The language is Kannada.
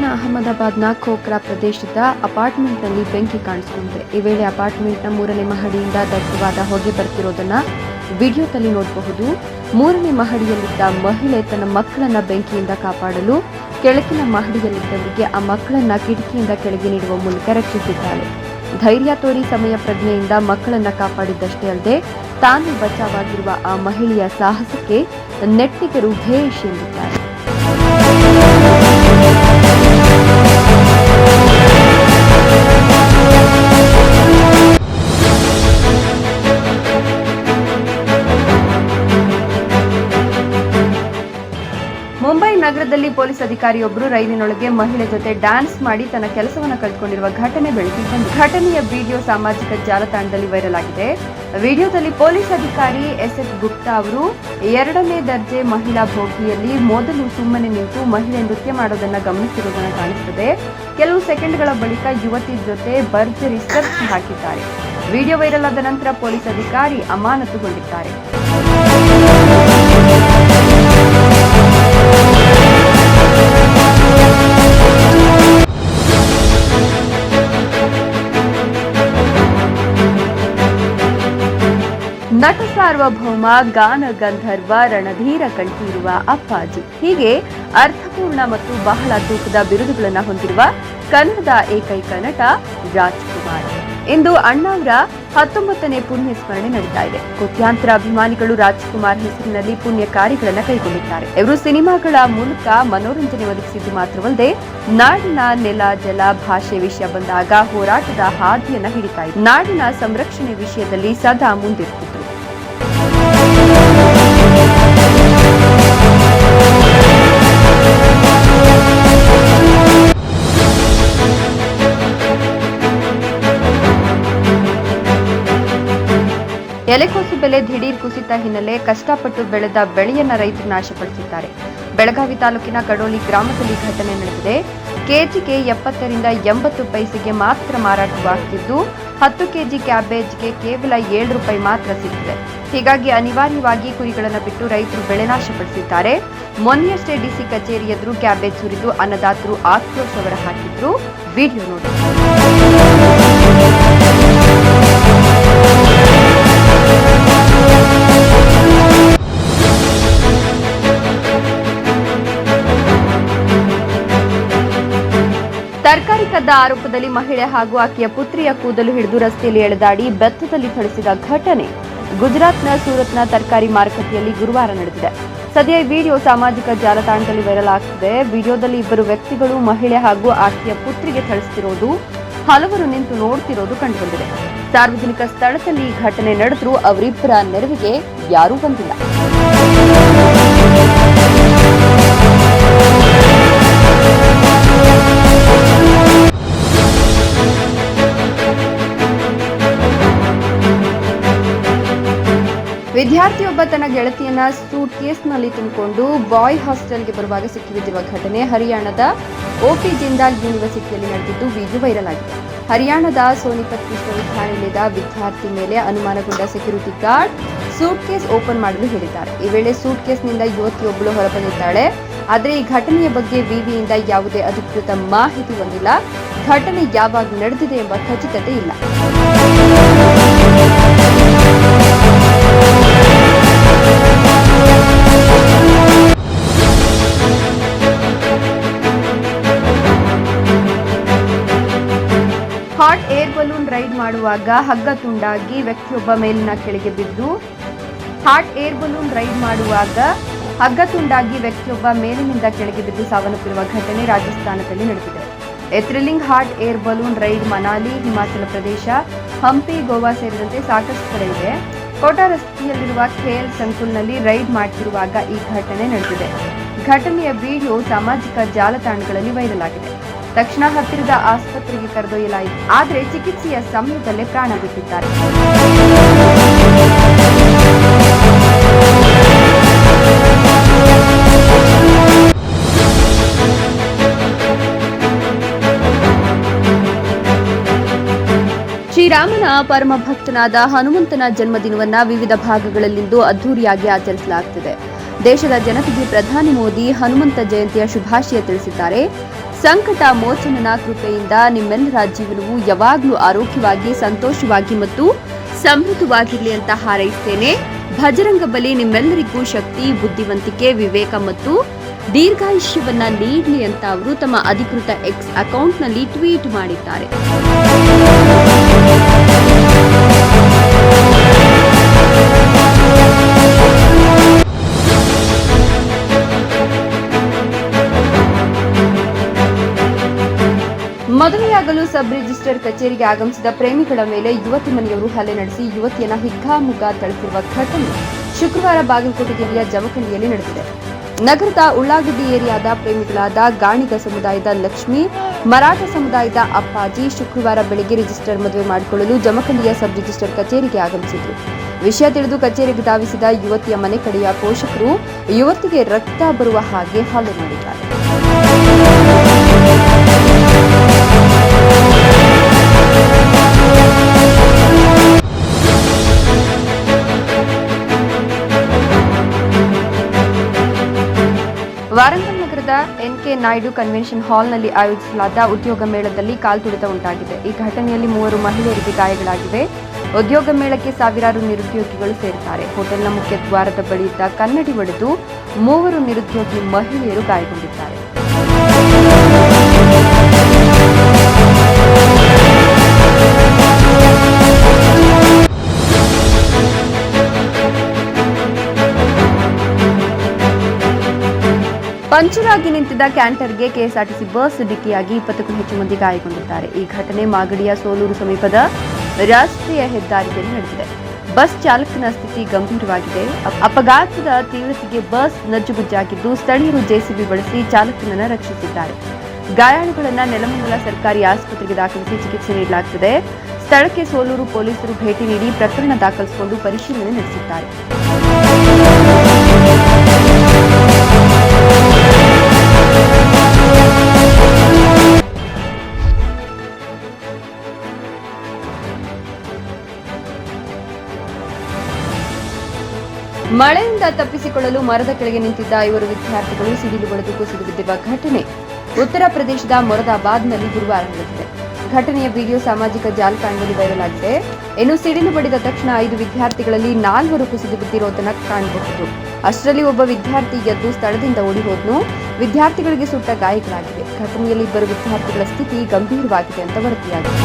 ಅಹಮದಾಬಾದ್ನ ಖೋಕ್ರಾ ಪ್ರದೇಶದ ಅಪಾರ್ಟ್ಮೆಂಟ್ನಲ್ಲಿ ಬೆಂಕಿ ಕಾಣಿಸಿಕೊಂಡಿದೆ ಈ ವೇಳೆ ಅಪಾರ್ಟ್ಮೆಂಟ್ನ ಮೂರನೇ ಮಹಡಿಯಿಂದ ದಟ್ಟವಾದ ಹೊಗೆ ಬರ್ತಿರೋದನ್ನ ವಿಡಿಯೋದಲ್ಲಿ ನೋಡಬಹುದು. ಮೂರನೇ ಮಹಡಿಯಲ್ಲಿದ್ದ ಮಹಿಳೆ ತನ್ನ ಮಕ್ಕಳನ್ನ ಬೆಂಕಿಯಿಂದ ಕಾಪಾಡಲು ಕೆಳಗಿನ ಮಹಡಿಯಲ್ಲಿದ್ದವರಿಗೆ ಆ ಮಕ್ಕಳನ್ನ ಕಿಟಕಿಯಿಂದ ಕೆಳಗೆ ನೀಡುವ ಮೂಲಕ ರಕ್ಷಿಸಿದ್ದಾಳೆ. ಧೈರ್ಯ ತೋರಿ ಸಮಯ ಪ್ರಜ್ಞೆಯಿಂದ ಮಕ್ಕಳನ್ನ ಕಾಪಾಡಿದ್ದಷ್ಟೇ ಅಲ್ಲದೆ ತಾನು ಬಚಾವಾಗಿರುವ ಆ ಮಹಿಳೆಯ ಸಾಹಸಕ್ಕೆ ನೆಟ್ಟಿಗರು ಭೇಷ್ ಎಂದಿದ್ದಾರೆ. ನಗರದಲ್ಲಿ ಪೊಲೀಸ್ ಅಧಿಕಾರಿಯೊಬ್ಬರು ರೈಲಿನೊಳಗೆ ಮಹಿಳೆ ಜೊತೆ ಡ್ಯಾನ್ಸ್ ಮಾಡಿ ತನ್ನ ಕೆಲಸವನ್ನು ಕಳೆದುಕೊಂಡಿರುವ ಘಟನೆ ಬೆಳಕಿಗೆ ಘಟನೆಯ ವಿಡಿಯೋ ಸಾಮಾಜಿಕ ಜಾಲತಾಣದಲ್ಲಿ ವೈರಲ್ ಆಗಿದೆ ವಿಡಿಯೋದಲ್ಲಿ ಪೊಲೀಸ್ ಅಧಿಕಾರಿ ಎಸ್ ಎಫ್ ಗುಪ್ತಾ ಅವರು, ಎರಡನೇ ದರ್ಜೆ ಮಹಿಳಾ ಭೋಗಿಯಲ್ಲಿ ಮೊದಲು ಸುಮ್ಮನೆ ನಿಂತು ಮಹಿಳೆ ನೃತ್ಯ ಮಾಡೋದನ್ನ ಗಮನಿಸಿರುವುದನ್ನು ಕಾಣಿಸುತ್ತದೆ. ಕೆಲವು ಸೆಕೆಂಡ್ಗಳ ಬಳಿಕ ಯುವತಿ ಜೊತೆ ಭರ್ಜರಿ ಸ್ಟೆಪ್ಸ್ ಹಾಕಿದ್ದಾರೆ. ವಿಡಿಯೋ ವೈರಲ್ ಆದ ನಂತರ ಪೊಲೀಸ್ ಅಧಿಕಾರಿ ಅಮಾನತುಗೊಂಡಿದ್ದಾರೆ. ಸಾರ್ವಭೌಮ ಗಾನ ಗಂಧರ್ವ ರಣಧೀರ ಕಂಠೀರುವ ಅಪ್ಪಾಜಿ. ಹೀಗೆ ಅರ್ಥಪೂರ್ಣ ಮತ್ತು ಬಹಳ ತೂಕದ ಬಿರುದುಗಳನ್ನು ಹೊಂದಿರುವ ಕನ್ನಡದ ಏಕೈಕ ನಟ ರಾಜ್ಕುಮಾರ್. ಇಂದು ಅಣ್ಣಾವರ ಹತ್ತೊಂಬತ್ತನೇ ಪುಣ್ಯ ಸ್ಮರಣೆ ನಡೀತಾ ಇದೆ. ಕೋಟ್ಯಾಂತರ ಅಭಿಮಾನಿಗಳು ರಾಜ್ಕುಮಾರ್ ಹೆಸರಿನಲ್ಲಿ ಪುಣ್ಯ ಕಾರ್ಯಗಳನ್ನು ಕೈಗೊಂಡಿದ್ದಾರೆ. ಇವರು ಸಿನಿಮಾಗಳ ಮೂಲಕ ಮನೋರಂಜನೆ ಒದಗಿಸಿದ್ದು ಮಾತ್ರವಲ್ಲದೆ ನಾಡಿನ ನೆಲ, ಜಲ, ಭಾಷೆ ವಿಷಯ ಬಂದಾಗ ಹೋರಾಟದ ಹಾದಿಯನ್ನು ಹಿಡಿತಾ ಇದೆ. ನಾಡಿನ ಸಂರಕ್ಷಣೆ ವಿಷಯದಲ್ಲಿ ಸದಾ ಮುಂದಿರ್ತಿದ್ರು ಎಲೆಕೋಸು ಬೆಲೆ ದಿಢೀರ್ ಕುಸಿತ ಹಿನ್ನೆಲೆ ಕಷ್ಟಪಟ್ಟು ಬೆಳೆದ ಬೆಳೆಯನ್ನ ರೈತರು ನಾಶಪಡಿಸಿದ್ದಾರೆ. ಬೆಳಗಾವಿ ತಾಲೂಕಿನ ಕಡೋಲಿ ಗ್ರಾಮದಲ್ಲಿ ಘಟನೆ ನಡೆದಿದೆ. ಕೆಜಿಗೆ ಎಪ್ಪತ್ತರಿಂದ ಎಂಬತ್ತು ಪೈಸೆಗೆ ಮಾತ್ರ ಮಾರಾಟವಾಗುತ್ತಿದ್ದು ಹತ್ತು ಕೆಜಿ ಕ್ಯಾಬೇಜ್ಗೆ ಕೇವಲ ಏಳು ರೂಪಾಯಿ ಮಾತ್ರ ಸಿಗ್ತಿದೆ ಹೀಗಾಗಿ ಅನಿವಾರ್ಯವಾಗಿ ಕುರಿಗಳನ್ನು ಬಿಟ್ಟು ರೈತರು ಬೆಳೆ ನಾಶಪಡಿಸಿದ್ದಾರೆ. ಮೊನ್ನೆಯಷ್ಟೇ ಡಿಸಿ ಕಚೇರಿ ಎದುರು ಕ್ಯಾಬೇಜ್ ಸುರಿದು ಅನ್ನದಾತರು ಆಕ್ರೋಶ ಹೊರಹಾಕಿದ್ರು. ವಿಡಿಯೋ ನೋಡಿ. ತರಕಾರಿ ಕದ್ದ ಆರೋಪದಲ್ಲಿ ಮಹಿಳೆ ಹಾಗೂ ಆಕೆಯ ಪುತ್ರಿಯ ಕೂದಲು ಹಿಡಿದು ರಸ್ತೆಯಲ್ಲಿ ಎಳೆದಾಡಿ ಬೆತ್ತದಲ್ಲಿ ಥಳಿಸಿದ ಘಟನೆ. ಗುಜರಾತ್ನ ಸೂರತ್ನ ತರಕಾರಿ ಮಾರುಕಟ್ಟೆಯಲ್ಲಿ ಗುರುವಾರ ನಡೆದಿದೆ. ಸದ್ಯ ವಿಡಿಯೋ ಸಾಮಾಜಿಕ ಜಾಲತಾಣದಲ್ಲಿ ವೈರಲ್ ಆಗ್ತಿದೆ. ವಿಡಿಯೋದಲ್ಲಿ ಇಬ್ಬರು ವ್ಯಕ್ತಿಗಳು, ಮಹಿಳೆ ಹಾಗೂ ಆಕೆಯ ಪುತ್ರಿಗೆ ಥಳಿಸ್ತಿರೋದು, ಹಲವರು ನಿಂತು ನೋಡ್ತಿರೋದು ಕಂಡುಬಂದಿದೆ. ಸಾರ್ವಜನಿಕ ಸ್ಥಳದಲ್ಲಿ ಈ ಘಟನೆ ನಡೆದರೂ ಅವರಿಬ್ಬರ ನೆರವಿಗೆ ಯಾರೂ ಬಂದಿಲ್ಲ. ವಿದ್ಯಾರ್ಥಿಯೊಬ್ಬ ತನ್ನ ಗೆಳತಿಯನ್ನ ಸೂಟ್ ಕೇಸ್ನಲ್ಲಿ ತುಂಬಿಕೊಂಡು ಬಾಯ್ ಹಾಸ್ಟೆಲ್ಗೆ ಬರುವಾಗ ಸಿಕ್ಕಿಬಿದ್ದಿರುವ ಘಟನೆ ಹರಿಯಾಣದ ಓಪಿ ಜಿಂದಾಲ್ ಯೂನಿವರ್ಸಿಟಿಯಲ್ಲಿ ನಡೆದಿದ್ದು ವಿಡಿಯೋ ವೈರಲ್ ಆಗಿದೆ. ಹರಿಯಾಣದ ಸೋನಿಪತ್ ವಿಶ್ವವಿದ್ಯಾನಿಲಯದ ವಿದ್ಯಾರ್ಥಿ ಮೇಲೆ ಅನುಮಾನಗೊಂಡ security guard suitcase open ಮಾಡಲು ಹೇಳಿದ್ದಾರೆ. ಈ ವೇಳೆ ಸೂಟ್ ಕೇಸ್ನಿಂದ ಯುವತಿಯೊಬ್ಬಳು ಹೊರಬಂದಿದ್ದಾಳೆ. ಆದರೆ ಈ ಘಟನೆಯ ಬಗ್ಗೆ ವಿವಿಯಿಂದ ಯಾವುದೇ ಅಧಿಕೃತ ಮಾಹಿತಿ ಹೊಂದಿಲ್ಲ ಘಟನೆ ಯಾವಾಗ ನಡೆದಿದೆ ಎಂಬ ಖಚಿತತೆ ಇಲ್ಲ. ಬಲೂನ್ ರೈಡ್ ಮಾಡುವಾಗ ಹಗ್ಗ ತುಂಡಾಗಿ ವ್ಯಕ್ತಿಯೊಬ್ಬ ಮೇಲಿನ ಕೆಳಗೆ ಬಿದ್ದು ಹಾಟ್ ಏರ್ ಬಲೂನ್ ರೈಡ್ ಮಾಡುವಾಗ ಹಗ್ಗ ತುಂಡಾಗಿ ವ್ಯಕ್ತಿಯೊಬ್ಬ ಮೇಲಿನಿಂದ ಕೆಳಗೆ ಬಿದ್ದು ಸಾವನ್ನಪ್ಪಿರುವ ಘಟನೆ ರಾಜಸ್ಥಾನದಲ್ಲಿ ನಡೆದಿದೆ. A thrilling hot air balloon ride Manali, Himachal Pradesh, Hampi, Goa ಸೇರಿದಂತೆ ಸಾಕಷ್ಟು ಕಡೆ ಇದೆ. ಕೋಟಾ ರಸ್ತೆಯಲ್ಲಿರುವ ಖೇಲ್ ಸಂಕುಲ್ನಲ್ಲಿ ರೈಡ್ ಮಾಡ್ತಿರುವಾಗ ಈ ಘಟನೆ ನಡೆದಿದೆ. ಘಟನೆಯ ವಿಡಿಯೋ ಸಾಮಾಜಿಕ ಜಾಲತಾಣಗಳಲ್ಲಿ ವೈರಲ್ ಆಗಿದೆ. ತಕ್ಷಣ ಹತ್ತಿರದ ಆಸ್ಪತ್ರೆಗೆ ಕರೆದೊಯ್ಯಲಾಯಿತು. ಆದರೆ ಚಿಕಿತ್ಸೆಯ ಸಮಯದಲ್ಲೇ ಪ್ರಾಣ ಬಿಟ್ಟಿದ್ದಾರೆ. ಶ್ರೀರಾಮನ ಪರಮ ಭಕ್ತನಾದ ಹನುಮಂತನ ಜನ್ಮದಿನವನ್ನ ವಿವಿಧ ಭಾಗಗಳಲ್ಲಿಂದು ಅದ್ದೂರಿಯಾಗಿ ಆಚರಿಸಲಾಗುತ್ತಿದೆ ದೇಶದ ಜನತೆಗೆ ಪ್ರಧಾನಿ ಮೋದಿ ಹನುಮಂತ ಜಯಂತಿಯ ಶುಭಾಶಯ ತಿಳಿಸಿದ್ದಾರೆ. ಸಂಕಟ ಮೋಚನನ ಕೃಪೆಯಿಂದ ನಿಮ್ಮೆಲ್ಲರ ಜೀವನವು ಯಾವಾಗಲೂ ಆರೋಗ್ಯವಾಗಿ, ಸಂತೋಷವಾಗಿ ಮತ್ತು ಸಮೃದ್ಧವಾಗಿರಲಿ ಅಂತ ಹಾರೈಸ್ತೇನೆ. ಭಜರಂಗ ಬಲಿ ನಿಮ್ಮೆಲ್ಲರಿಗೂ ಶಕ್ತಿ, ಬುದ್ಧಿವಂತಿಕೆ, ವಿವೇಕ ಮತ್ತು ದೀರ್ಘಾಯುಷ್ಯವನ್ನ ನೀಡಲಿ ಅಂತ ಅವರು ತಮ್ಮ ಅಧಿಕೃತ ಎಕ್ಸ್ ಅಕೌಂಟ್ನಲ್ಲಿ ಟ್ವೀಟ್ ಮಾಡಿದ್ದಾರೆ. ಸಬ್ ರಿಜಿಸ್ಟರ್ ಕಚೇರಿಗೆ ಆಗಮಿಸಿದ ಪ್ರೇಮಿಗಳ ಮೇಲೆ ಯುವತಿ ಮನೆಯವರು ಹಲ್ಲೆ ನಡೆಸಿ ಯುವತಿಯನ್ನ ಹಿಗ್ಗಾಮುಗ್ಗಾ ಥಳಿಸಿರುವ ಘಟನೆ ಶುಕ್ರವಾರ ಬಾಗಲಕೋಟೆ ಜಿಲ್ಲೆಯ ಜಮಖಂಡಿಯಲ್ಲಿ ನಡೆದಿದೆ. ನಗರದ ಉಳ್ಳಾಗಡ್ಡಿ ಏರಿಯಾದ ಪ್ರೇಮಿಗಳಾದ ಗಾಣಿಗ ಸಮುದಾಯದ ಲಕ್ಷ್ಮಿ, ಮರಾಠ ಸಮುದಾಯದ ಅಪ್ಪಾಜಿ ಶುಕ್ರವಾರ ಬೆಳಗ್ಗೆ ರಿಜಿಸ್ಟರ್ ಮದುವೆ ಮಾಡಿಕೊಳ್ಳಲು ಜಮಖಂಡಿಯ ಸಬ್ ರಿಜಿಸ್ಟರ್ ಕಚೇರಿಗೆ ಆಗಮಿಸಿದ್ರು. ವಿಷಯ ತಿಳಿದು ಕಚೇರಿಗೆ ಧಾವಿಸಿದ ಯುವತಿಯ ಮನೆ ಕಡೆಯ ಪೋಷಕರು ಯುವತಿಗೆ ರಕ್ತ ಬರುವ ಹಾಗೆ ಹಲ್ಲೆ ಮಾಡಿದ್ದಾರೆ. ವಾರಂಗಲ್ ನಗರದ ಎನ್ಕೆ ನಾಯ್ಡು ಕನ್ವೆನ್ಷನ್ ಹಾಲ್ನಲ್ಲಿ ಆಯೋಜಿಸಲಾದ ಉದ್ಯೋಗ ಮೇಳದಲ್ಲಿ ಕಾಲ್ತುಳಿತ ಉಂಟಾಗಿದೆ. ಈ ಘಟನೆಯಲ್ಲಿ ಮೂವರು ಮಹಿಳೆಯರಿಗೆ ಗಾಯಗಳಾಗಿವೆ. ಉದ್ಯೋಗ ಮೇಳಕ್ಕೆ ಸಾವಿರಾರು ನಿರುದ್ಯೋಗಿಗಳು ಸೇರುತ್ತಾರೆ ಹೋಟೆಲ್ನ ಮುಖ್ಯ ದ್ವಾರದ ಬಳಿ ಕನ್ನಡಿ ಒಡೆದು ಮೂವರು ನಿರುದ್ಯೋಗಿ ಮಹಿಳೆಯರು ಗಾಯಗೊಂಡಿದ್ದಾರೆ. ಪಂಚರ್ ಆಗಿ ನಿಂತಿದ್ದ ಕ್ಯಾಂಟರ್ಗೆ ಕೆಎಸ್ಆರ್ಟಿಸಿ ಬಸ್ ಡಿಕ್ಕಿಯಾಗಿ ಇಪ್ಪತ್ತಕ್ಕೂ ಹೆಚ್ಚು ಮಂದಿ ಗಾಯಗೊಂಡಿದ್ದಾರೆ. ಈ ಘಟನೆ ಮಾಗಡಿಯ ಸೋಲೂರು ಸಮೀಪದ ರಾಷ್ಟ್ರೀಯ ಹೆದ್ದಾರಿಯಲ್ಲಿ ನಡೆದಿದೆ. ಬಸ್ ಚಾಲಕನ ಸ್ಥಿತಿ ಗಂಭೀರವಾಗಿದೆ. ಅಪಘಾತದ ತೀವ್ರತೆಗೆ ಬಸ್ ನಜ್ಜುಗುಜ್ಜಾಗಿದ್ದು, ಸ್ಥಳೀಯರು ಜೆಸಿಬಿ ಬಳಸಿ ಚಾಲಕನನ್ನು ರಕ್ಷಿಸಿದ್ದಾರೆ. ಗಾಯಾಳುಗಳನ್ನು ನೆಲಮಂಗಲ ಸರ್ಕಾರಿ ಆಸ್ಪತ್ರೆಗೆ ದಾಖಲಿಸಿ ಚಿಕಿತ್ಸೆ ನೀಡಲಾಗುತ್ತಿದೆ ಸ್ಥಳಕ್ಕೆ ಸೋಲೂರು ಪೊಲೀಸರು ಭೇಟಿ ನೀಡಿ ಪ್ರಕರಣ ದಾಖಲಿಸಿಕೊಂಡು ಪರಿಶೀಲನೆ ನಡೆಸಿದ್ದಾರೆ. ಮಳೆಯಿಂದ ತಪ್ಪಿಸಿಕೊಳ್ಳಲು ಮರದ ಕೆಳಗೆ ನಿಂತಿದ್ದ ಐವರು ವಿದ್ಯಾರ್ಥಿಗಳು ಸಿಡಿಲು ಬಡಿದು ಕುಸಿದು ಬಿದ್ದಿರುವ ಘಟನೆ ಉತ್ತರ ಪ್ರದೇಶದ ಮೊರದಾಬಾದ್ನಲ್ಲಿ ಗುರುವಾರ ನಡೆದಿದೆ. ಘಟನೆಯ ವಿಡಿಯೋ ಸಾಮಾಜಿಕ ಜಾಲತಾಣದಲ್ಲಿ ವೈರಲ್ ಆಗಿದೆ. ಇನ್ನು ಸಿಡಿಲು ಬಡಿದ ತಕ್ಷಣ ಐದು ವಿದ್ಯಾರ್ಥಿಗಳಲ್ಲಿ ನಾಲ್ವರು ಕುಸಿದು ಬಿದ್ದಿರೋದನ್ನ ಕಾಣಬಹುದು. ಅಷ್ಟರಲ್ಲಿ ಒಬ್ಬ ವಿದ್ಯಾರ್ಥಿ ಎದ್ದು ಸ್ಥಳದಿಂದ ಓಡಿ ಹೋದ್ನು ವಿದ್ಯಾರ್ಥಿಗಳಿಗೆ ಸುಟ್ಟ ಗಾಯಗಳಾಗಿವೆ. ಘಟನೆಯಲ್ಲಿ ಇಬ್ಬರು ವಿದ್ಯಾರ್ಥಿಗಳ ಸ್ಥಿತಿ ಗಂಭೀರವಾಗಿದೆ ಅಂತ ವರದಿಯಾಗಿದೆ.